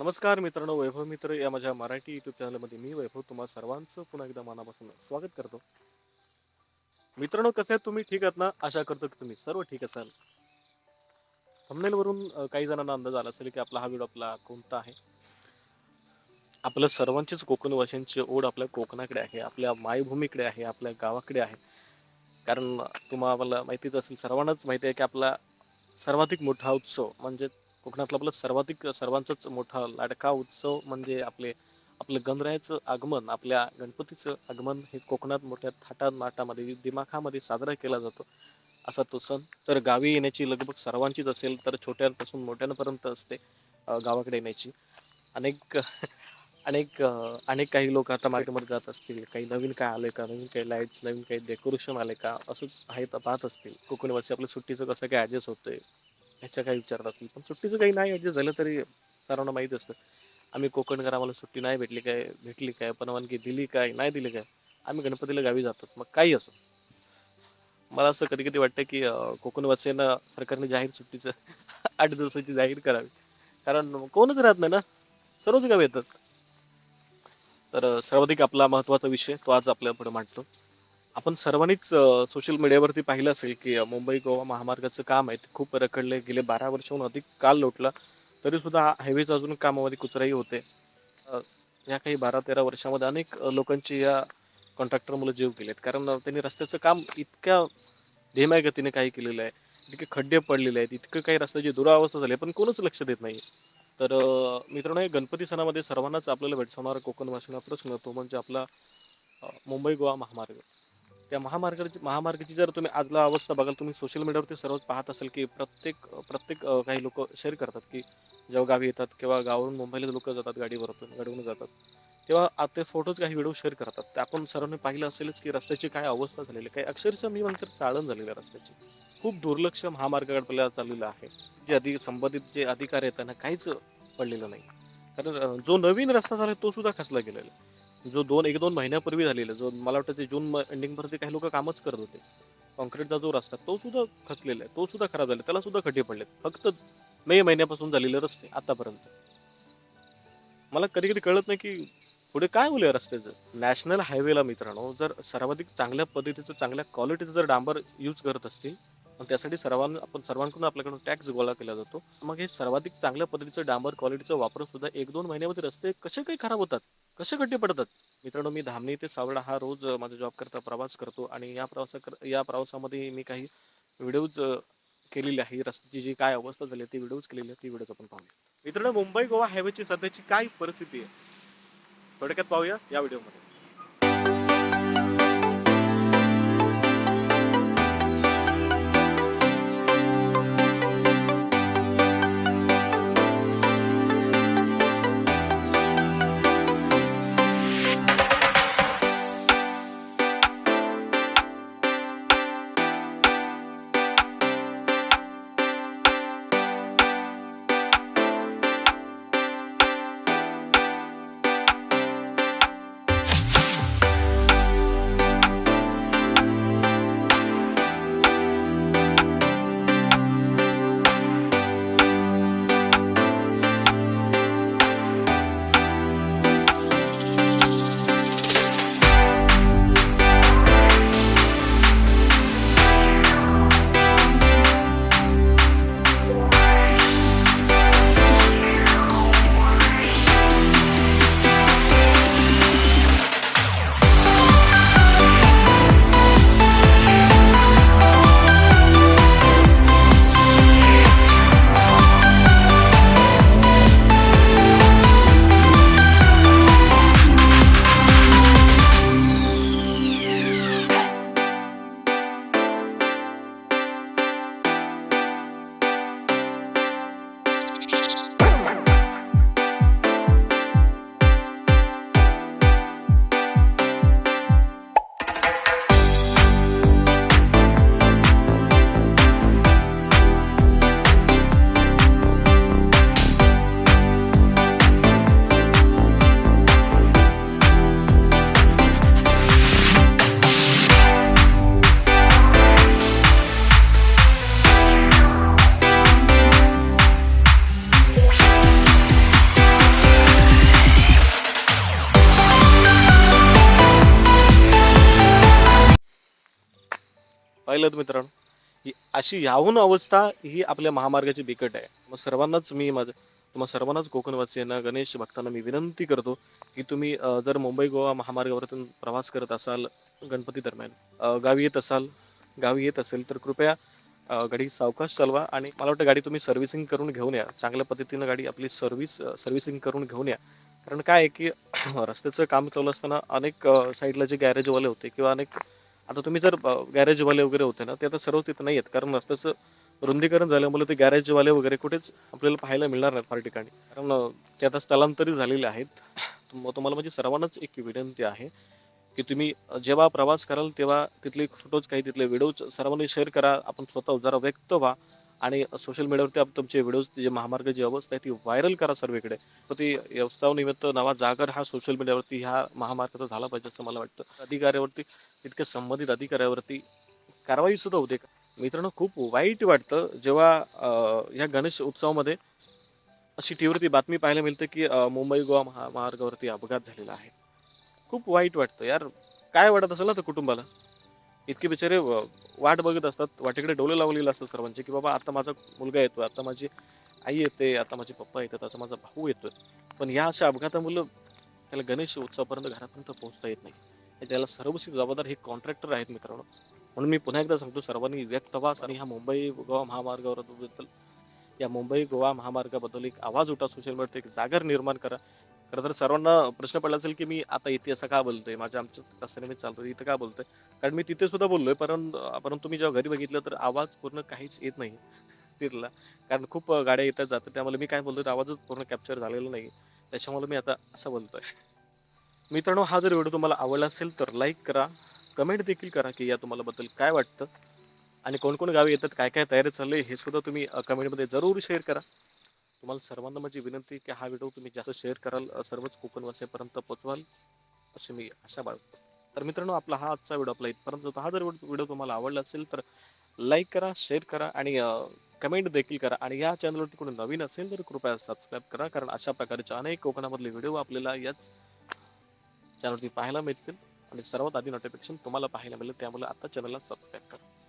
नमस्कार मित्रांनो वैभव मित्र या माझ्या मराठी युट्यूब चॅनलमध्ये मी वैभव तुम्हा सर्वांचं पुन्हा एकदा मनापासून स्वागत करतो. मित्रांनो कसे आहेत तुम्ही? ठीक आहात ना? आशा करतो की तुम्ही सर्व ठीक असाल. thumbnail वरून काही जणांना अंदाज आला असेल की आपला हा व्हिडिओ आपला कोणता आहे? आपलं सर्वांचीच कोकण वाशांची ओढ आपल्या कोकणाकडे आहे आपल्या मायभूमीकडे आहे आपल्या गावाकडे आहे. कारण तुम्हाला माहितीच असेल सर्वांनाच माहिती आहे की आपला सर्वाधिक मोठा उत्सव म्हणजे कोकणातला आपलं सर्वाधिक सर्वांचाच मोठा लाडका उत्सव म्हणजे आपले आपलं गणरायाचं आगमन आपल्या गणपतीचं आगमन हे कोकणात मोठ्या थाटात नाटामध्ये दिमाखामध्ये साजरा केला जातो. असा तो सण. तर गावी येण्याची लगभग सर्वांचीच असेल तर छोट्यांपासून मोठ्यांपर्यंत असते गावाकडे येण्याची. अनेक अनेक अनेक काही लोक आता मार्केटमध्ये जात असतील. काही नवीन काय आले का? नवीन काही लाईट्स नवीन काही डेकोरेशन आले का? असं आहे तर पाहत असतील. कोकणवासी आपल्या सुट्टीचं कसं काय ॲडजस्ट होतंय? ह्याच्या काही विचारतात. नाही पण सुट्टीचं काही नाही ॲडजस्ट झालं तरी सर्वांना माहीत असतं. आम्ही कोकणकर आम्हाला सुट्टी नाही भेटली काय भेटली काय परवानगी दिली काय नाही दिली काय आम्ही गणपतीला गावी जातो. मग काही असो. मला असं कधी कधी वाटतं की कोकणवासियांना सरकारने जाहीर सुट्टीचं आठ दिवसाची जाहीर करावी. कारण कोणच राहत नाही ना? सर्वच गावी येतात. तर सर्वाधिक आपला महत्त्वाचा विषय तो आज आपल्या पुढे मांडतो. आपण सर्वांनीच सोशल मीडियावरती पाहिलं असेल की मुंबई गोवा महामार्गाचं काम आहे ते खूप रखडले गेले बारा वर्षाहून अधिक काल लोटला तरी सुद्धा हायवेचं अजून कामामध्ये कुचराई होते. या काही बारा तेरा वर्षामध्ये अनेक लोकांची या कॉन्ट्रॅक्टरमुळे जीव गेलेत. कारण त्यांनी रस्त्याचं काम इतक्या धीम्या गतीने काही केलेलं आहे इतके खड्डे पडलेले आहेत इतकं काही रस्त्याची दुरावस्था झाली आहे पण कोणच लक्ष देत नाही तर मित्रांनो गणपती सणामध्ये सर्वांनाच आपल्याला भेटसावणारा कोकणवासींना प्रश्न तो म्हणजे आपला मुंबई गोवा महामार्ग. त्या महामार्गाची महामार्गाची जर तुम्ही आजला अवस्था बघाल तुम्ही सोशल मीडियावरती सर्वच पाहत असाल की प्रत्येक प्रत्येक काही लोक शेअर करतात की जेव्हा गावी येतात किंवा गावावरून मुंबईला लोक जातात गाडीवरून गाडीवरून जातात. तेव्हा आता ते फोटोज काही व्हिडिओ शेअर करतात. ते आपण सर्वांनी पाहिलं असेलच की रस्त्याची काय अवस्था झालेली आहे. काही अक्षरशः मी म्हणतो चाळण झालेलं आहे रस्त्याची. खूप दुर्लक्ष महामार्गाकडे चाललेलं आहे. जे अधिक संबंधित जे अधिकारी आहेत त्यांना काहीच पडलेलं नाही. कारण जो नवीन रस्ता झाला तो सुद्धा खचला गेलेला आहे. जो दोन एक दोन महिन्यापूर्वी झालेला जो मला वाटतं ते जून एंडिंगपर्यंत काही लोक कामच करत होते कॉन्क्रीटचा जो रस्ता तो सुद्धा खचलेला आहे तो सुद्धा खराब झाला त्याला सुद्धा खड्डे पडलेत. फक्त मे महिन्यापासून झालेले रस्ते आतापर्यंत. मला कधी कधी कळत नाही की पुढे काय होईल या रस्त्याचं. नॅशनल हायवेला मित्रांनो जर सर्वाधिक चांगल्या पद्धतीचं चांगल्या क्वालिटीचं जर डांबर यूज करत असतील आणि त्यासाठी सर्वांना आपण सर्वांकडून आपल्याकडून टॅक्स गोळा केला जातो. मग हे सर्वाधिक चांगल्या पद्धतीचं डांबर क्वालिटीचं वापर सुद्धा एक दोन महिन्यामध्ये रस्ते कसे काही खराब होतात? कसे खड्डे पडतात? मित्रांनो मी धामणी ते सावडा हा रोज माझा जॉब करता प्रवास करतो आणि या प्रवासा कर या प्रवासामध्ये मी काही व्हिडिओज केलेली आहे. रस्त्याची जी काय अवस्था झाली ती व्हिडिओज केलेली आहे ती व्हिडिओज आपण पाहूया. मित्रांनो मुंबई गोवा हायवेची सध्याची काय परिस्थिती आहे? थोडक्यात पाहूया या व्हिडिओमध्ये पाहिलं मित्रांनो ही अशी याहून अवस्था ही आपल्या महामार्गाची बिकट आहे. मग सर्वांनाच मी माझं तुम्हा सर्वांनाच कोकणवासियांना गणेश भक्तांना मी विनंती करतो की तुम्ही जर मुंबई गोवा महामार्गावरतून प्रवास करत असाल गणपती दरम्यान गावी येत असाल गावी येत असेल तर कृपया गाडी सावकाश चालवा आणि मला वाटतं गाडी तुम्ही सर्व्हिसिंग करून घेऊन या. चांगल्या पद्धतीनं गाडी आपली सर्व्हिस सर्व्हिसिंग करून घेऊन या. कारण काय आहे की रस्त्याचं काम चालू असताना अनेक साईडला जे गॅरेजवाले होते किंवा अनेक आता तुम्ही जर गॅरेजवाले वगैरे होते ना ते आता सर्व तिथं नाही आहेत कारण रस्त्याचं रुंदीकरण झाल्यामुळे ते गॅरेजवाले वगैरे कुठेच आपल्याला पाहायला मिळणार नाहीत फार ठिकाणी. कारण ते आता स्थलांतरित झालेले आहेत. मग तुम्हाला म्हणजे सर्वांनाच एक विनंती आहे की तुम्ही जेव्हा प्रवास कराल तेव्हा तिथले फोटोज काही तिथले व्हिडिओज सर्वांनी शेअर करा. आपण स्वतः जरा व्यक्त व्हा. आणि सोशल मीडियावरती आप- तुमचे व्हिडिओज जे महामार्ग जी अवस्था आहे ती व्हायरल करा सर्वेकडे. तर ती व्यवस्था निमित्त नवा जागर हा सोशल मीडियावरती ह्या महामार्गाचा झाला पाहिजे असं मला वाटतं. अधिकाऱ्यावरती तितक्या संबंधित अधिकाऱ्यावरती कारवाई सुद्धा होते का? मित्रांनो खूप वाईट वाटतं. जेव्हा ह्या या गणेश उत्सवामध्ये अशी टीव्हीवरती बातमी पाहायला मिळते की मुंबई गोवा महामार्गावरती अपघात झालेला आहे. खूप वाईट वाटतं. यार काय वाटत असेल ना त्या कुटुंबाला? इतके बिचारे व- वाट बघत असतात. वाटेकडे डोळे लावलेले असतात सर्वांचे की बाबा आता माझा मुलगा येतोय आता माझी आई येते आता माझे पप्पा येतात आता माझा भाऊ येतोय. पण या अशा अपघातामुळं त्याला गणेश उत्सवापर्यंत घरापर्यंत पोहोचता येत नाही. त्याला सर्वस्वी जबाबदार हे कॉन्ट्रॅक्टर आहेत मित्रांनो. म्हणून मी पुन्हा एकदा सांगतो सर्वांनी व्यक्त आणि ह्या मुंबई गोवा महामार्गावर या मुंबई गोवा महामार्गाबद्दल एक आवाज उठा सोशल मीडियात एक जागर निर्माण करा. खरं तर सर्वांना प्रश्न पडला असेल की मी आता इथे असं का बोलतोय? माझ्या आमच्या रस्त्याने चालतो इथं का बोलतोय? कारण मी तिथे सुद्धा बोललोय परंतु परंतु मी जेव्हा घरी बघितलं तर आवाज पूर्ण काहीच येत नाही तिथला. कारण खूप गाड्या येतात जातात त्यामुळे मी काय बोलतोय आवाजच पूर्ण कॅप्चर झालेला नाही. त्याच्यामुळे मी आता असं बोलतोय. मित्रांनो हा जर व्हिडिओ तुम्हाला आवडला असेल तर लाईक करा कमेंट देखील करा की या तुम्हाला बद्दल काय वाटतं? आणि कोणकोण गावे येतात काय काय तयारी चालले हे सुद्धा तुम्ही कमेंटमध्ये जरूर शेअर करा. तुम्हाला सर्वांना माझी विनंती आहे की हा व्हिडिओ तुम्ही जास्त शेअर कराल सर्वच सर्वच कोकणवासियापर्यंत पोचवाल अशी मी आशा बाळगतो. तर मित्रांनो आपला हा आजचा व्हिडिओ आपला इथपर्यंत होता. हा जर व्हिडिओ तुम्हाला आवडला असेल तर लाईक करा शेअर करा आणि कमेंट देखील करा. आणि या चॅनलवरती कोणी नवीन असेल तर कृपया सबस्क्राईब करा कारण अशा प्रकारचे अनेक कोकणामधले व्हिडिओ आपल्याला याच चॅनलवरती पाहायला मिळतील. आणि सर्वात आधी नोटिफिकेशन तुम्हाला पाहायला मिळेल त्यामुळे आता चॅनलला सबस्क्राईब करा.